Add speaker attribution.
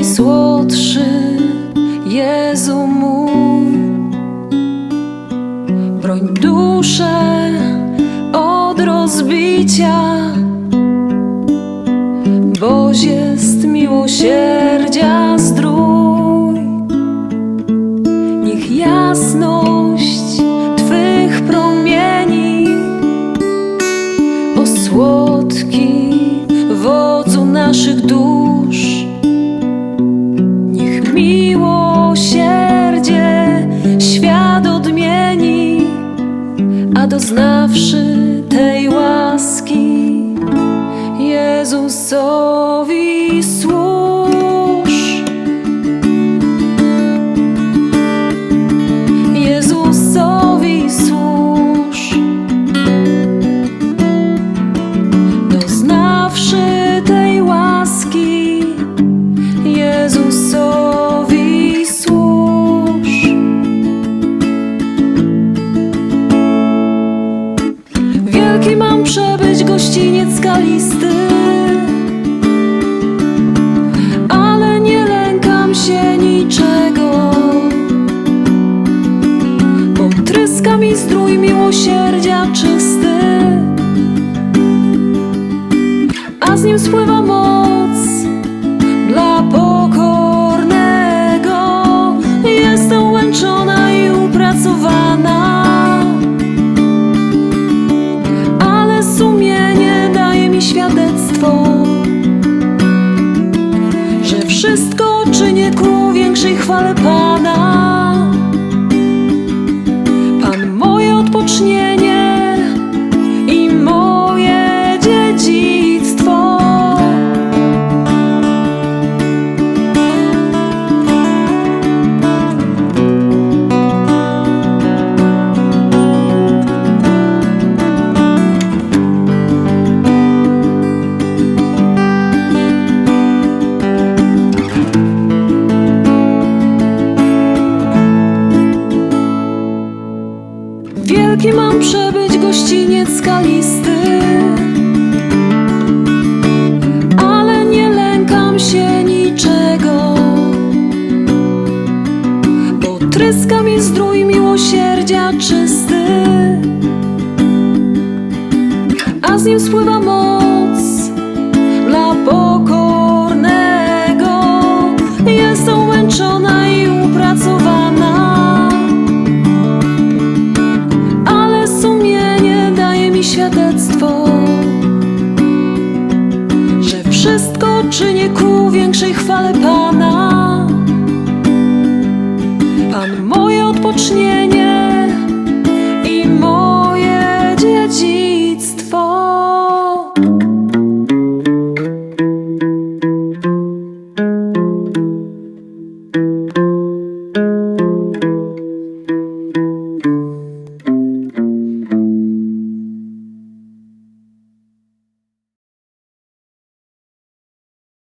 Speaker 1: najsłodszy Jezu mój. Broń duszę od rozbicia, boś jest miłosierdzia zdrój. Niech jasność Twych promieni o słodki wodzu naszych dusz. Jezusowi służ. Jezusowi służ. Doznawszy tej łaski, Jezusowi służ. Wielki mam przebyć gościniec skalisty, nim spływa moc dla pokornego. Jestem łęczona i upracowana, ale sumienie daje mi świadectwo, że wszystko czynię ku większej chwale Pana. Jaki mam przebyć gościniec skalisty? Ale nie lękam się niczego, bo tryska mi zdrój miłosierdzia czysty, a z nim spływa moc dla pokornego. Jest czynię ku większej chwale Pana. Pan moje odpocznie.